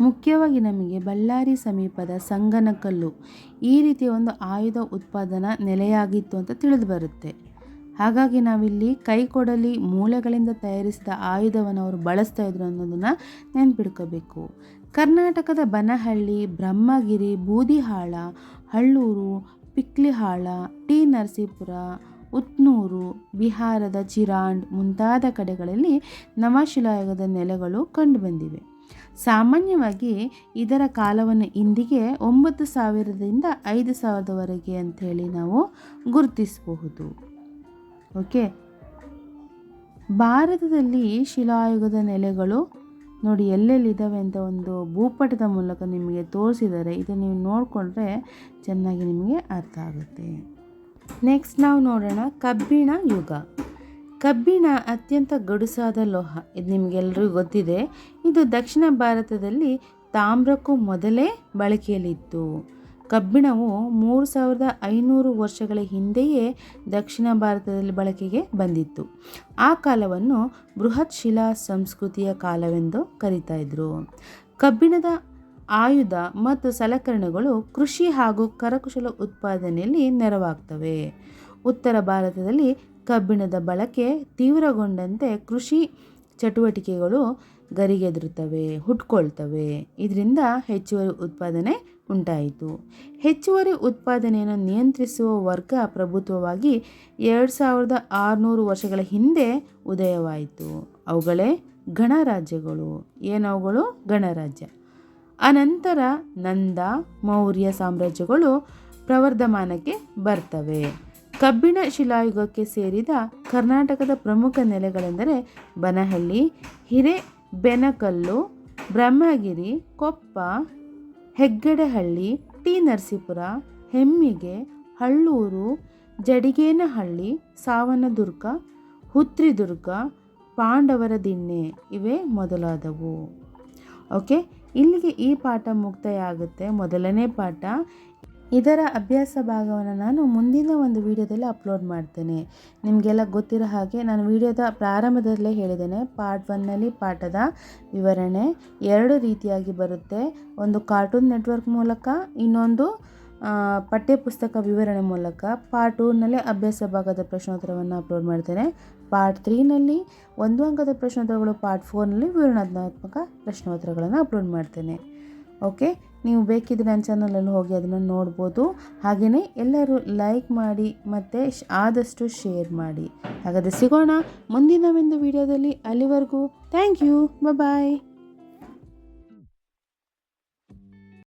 ಮುಖ್ಯವಾಗಿ ನಮಗೆ ಬಳ್ಳಾರಿ ಸಮೀಪದ ಸಂಗನಕಲ್ಲು ಈ ರೀತಿಯ ಒಂದು ಆಯುಧ ಉತ್ಪಾದನಾ ನೆಲೆಯಾಗಿತ್ತು ಅಂತ ತಿಳಿದು ಬರುತ್ತೆ. ಹಾಗಾಗಿ ನಾವಿಲ್ಲಿ ಕೈಕೊಡಲಿ ಮೂಲೆಗಳಿಂದ ತಯಾರಿಸಿದ ಆಯುಧವನ್ನು ಅವರು ಬಳಸ್ತಾ ಇದ್ರು ಅನ್ನೋದನ್ನು ನೆನ್ಪಿಡ್ಕೋಬೇಕು. ಕರ್ನಾಟಕದ ಬನಹಳ್ಳಿ, ಬ್ರಹ್ಮಗಿರಿ, ಬೂದಿಹಾಳ, ಹಳ್ಳೂರು, ಪಿಕ್ಲಿಹಾಳ, ಟಿ ನರಸೀಪುರ, ಉತ್ನೂರು, ಬಿಹಾರದ ಚಿರಾಂಡ್ ಮುಂತಾದ ಕಡೆಗಳಲ್ಲಿ ನವಶಿಲಾಯುಗದ ನೆಲೆಗಳು ಕಂಡುಬಂದಿವೆ ಸಾಮಾನ್ಯವಾಗಿ ಇದರ ಕಾಲವನ್ನು ಇಂದಿಗೆ ಒಂಬತ್ತು ಸಾವಿರದಿಂದ ಐದು ಸಾವಿರದವರೆಗೆ ಅಂಥೇಳಿ ನಾವು ಗುರುತಿಸಬಹುದು. ಓಕೆ? ಭಾರತದಲ್ಲಿ ಶಿಲಾಯುಗದ ನೆಲೆಗಳು ನೋಡಿ ಎಲ್ಲೆಲ್ಲಿದ್ದಾವೆ ಅಂತ ಒಂದು ಭೂಪಟದ ಮೂಲಕ ನಿಮಗೆ ತೋರಿಸಿದರೆ ಇದು ನೀವು ನೋಡಿಕೊಂಡ್ರೆ ಚೆನ್ನಾಗಿ ನಿಮಗೆ ಅರ್ಥ ಆಗುತ್ತೆ. ನೆಕ್ಸ್ಟ್ ನಾವು ನೋಡೋಣ ಕಬ್ಬಿಣ ಯುಗ. ಕಬ್ಬಿಣ ಅತ್ಯಂತ ಗಡುಸಾದ ಲೋಹ. ಇದು ನಿಮಗೆಲ್ಲರಿಗೂ ಗೊತ್ತಿದೆ. ಇದು ದಕ್ಷಿಣ ಭಾರತದಲ್ಲಿ ತಾಮ್ರಕ್ಕೂ ಮೊದಲೇ ಬಳಕೆಯಲ್ಲಿತ್ತು. ಕಬ್ಬಿಣವು ಮೂರು ಸಾವಿರದ ಐನೂರು ವರ್ಷಗಳ ಹಿಂದೆಯೇ ದಕ್ಷಿಣ ಭಾರತದಲ್ಲಿ ಬಳಕೆಗೆ ಬಂದಿತ್ತು. ಆ ಕಾಲವನ್ನು ಬೃಹತ್ ಶಿಲಾ ಸಂಸ್ಕೃತಿಯ ಕಾಲವೆಂದು ಕರೀತಾ ಇದ್ರು. ಕಬ್ಬಿಣದ ಆಯುಧ ಮತ್ತು ಸಲಕರಣೆಗಳು ಕೃಷಿ ಹಾಗೂ ಕರಕುಶಲ ಉತ್ಪಾದನೆಯಲ್ಲಿ ನೆರವಾಗ್ತವೆ. ಉತ್ತರ ಭಾರತದಲ್ಲಿ ಕಬ್ಬಿಣದ ಬಳಕೆ ತೀವ್ರಗೊಂಡಂತೆ ಕೃಷಿ ಚಟುವಟಿಕೆಗಳು ಗರಿಗೆದರುತ್ತವೆ, ಹುಟ್ಕೊಳ್ತವೆ. ಇದರಿಂದ ಹೆಚ್ಚುವರಿ ಉತ್ಪಾದನೆ ಉಂಟಾಯಿತು. ಹೆಚ್ಚುವರಿ ಉತ್ಪಾದನೆಯನ್ನು ನಿಯಂತ್ರಿಸುವ ವರ್ಗ ಪ್ರಭುತ್ವವಾಗಿ ಎರಡು ಸಾವಿರದ ಆರುನೂರು ವರ್ಷಗಳ ಹಿಂದೆ ಉದಯವಾಯಿತು. ಅವುಗಳೇ ಗಣರಾಜ್ಯಗಳು. ಏನವುಗಳು ಗಣರಾಜ್ಯ. ಅನಂತರ ನಂದ, ಮೌರ್ಯ ಸಾಮ್ರಾಜ್ಯಗಳು ಪ್ರವರ್ಧಮಾನಕ್ಕೆ ಬರ್ತವೆ. ಕಬ್ಬಿಣ ಶಿಲಾಯುಗಕ್ಕೆ ಸೇರಿದ ಕರ್ನಾಟಕದ ಪ್ರಮುಖ ನೆಲೆಗಳೆಂದರೆ ಬನಹಳ್ಳಿ, ಹಿರೇಬೆನಕಲ್ಲು, ಬ್ರಹ್ಮಗಿರಿ, ಕೊಪ್ಪ, ಹೆಗ್ಗಡೆಹಳ್ಳಿ, ಟಿ ನರಸೀಪುರ, ಹೆಮ್ಮಿಗೆ, ಹಳ್ಳೂರು, ಜಡಿಗೇನಹಳ್ಳಿ, ಸಾವನದುರ್ಗ, ಹುತ್ರಿದುರ್ಗ ಪಾಂಡವರ ದಿಣ್ಣೆ ಇವೇ ಮೊದಲಾದವು. ಓಕೆ, ಇಲ್ಲಿಗೆ ಈ ಪಾಠ ಮುಕ್ತಾಯ ಆಗುತ್ತೆ ಮೊದಲನೇ ಪಾಠ ಇದರ ಅಭ್ಯಾಸ ಭಾಗವನ್ನು ನಾನು ಮುಂದಿನ ಒಂದು ವಿಡಿಯೋದಲ್ಲಿ ಅಪ್ಲೋಡ್ ಮಾಡ್ತೇನೆ. ನಿಮಗೆಲ್ಲ ಗೊತ್ತಿರೋ ಹಾಗೆ ನಾನು ವಿಡಿಯೋದ ಪ್ರಾರಂಭದಲ್ಲೇ ಹೇಳಿದ್ದೇನೆ. ಪಾರ್ಟ್ ಒನ್ನಲ್ಲಿ ಪಾಠದ ವಿವರಣೆ ಎರಡು ರೀತಿಯಾಗಿ ಬರುತ್ತೆ. ಒಂದು ಕಾರ್ಟೂನ್ ನೆಟ್ವರ್ಕ್ ಮೂಲಕ, ಇನ್ನೊಂದು ಪಠ್ಯಪುಸ್ತಕ ವಿವರಣೆ ಮೂಲಕ. ಪಾರ್ಟ್ ಟೂನಲ್ಲಿ ಅಭ್ಯಾಸ ಭಾಗದ ಪ್ರಶ್ನೋತ್ತರವನ್ನು ಅಪ್ಲೋಡ್ ಮಾಡ್ತೇನೆ. ಪಾರ್ಟ್ ತ್ರೀನಲ್ಲಿ ಒಂದು ಅಂಕದ ಪ್ರಶ್ನೋತ್ತರಗಳು ಪಾರ್ಟ್ ಫೋರ್ನಲ್ಲಿ ವಿವರಣಾತ್ಮಕ ಪ್ರಶ್ನೋತ್ತರಗಳನ್ನು ಅಪ್ಲೋಡ್ ಮಾಡ್ತೇನೆ. ಓಕೆ ನೀವು ಬೇಕಿದ್ದರೆ ನನ್ನ ಚಾನಲಲ್ಲಿ ಹೋಗಿ ಅದನ್ನು ನೋಡ್ಬೋದು. ಹಾಗೆಯೇ ಎಲ್ಲರೂ ಲೈಕ್ ಮಾಡಿ ಮತ್ತು ಆದಷ್ಟು ಶೇರ್ ಮಾಡಿ. ಹಾಗಾದರೆ ಸಿಗೋಣ ಮುಂದಿನ ಒಂದು ವಿಡಿಯೋದಲ್ಲಿ ಅಲ್ಲಿವರೆಗೂ. Thank you bye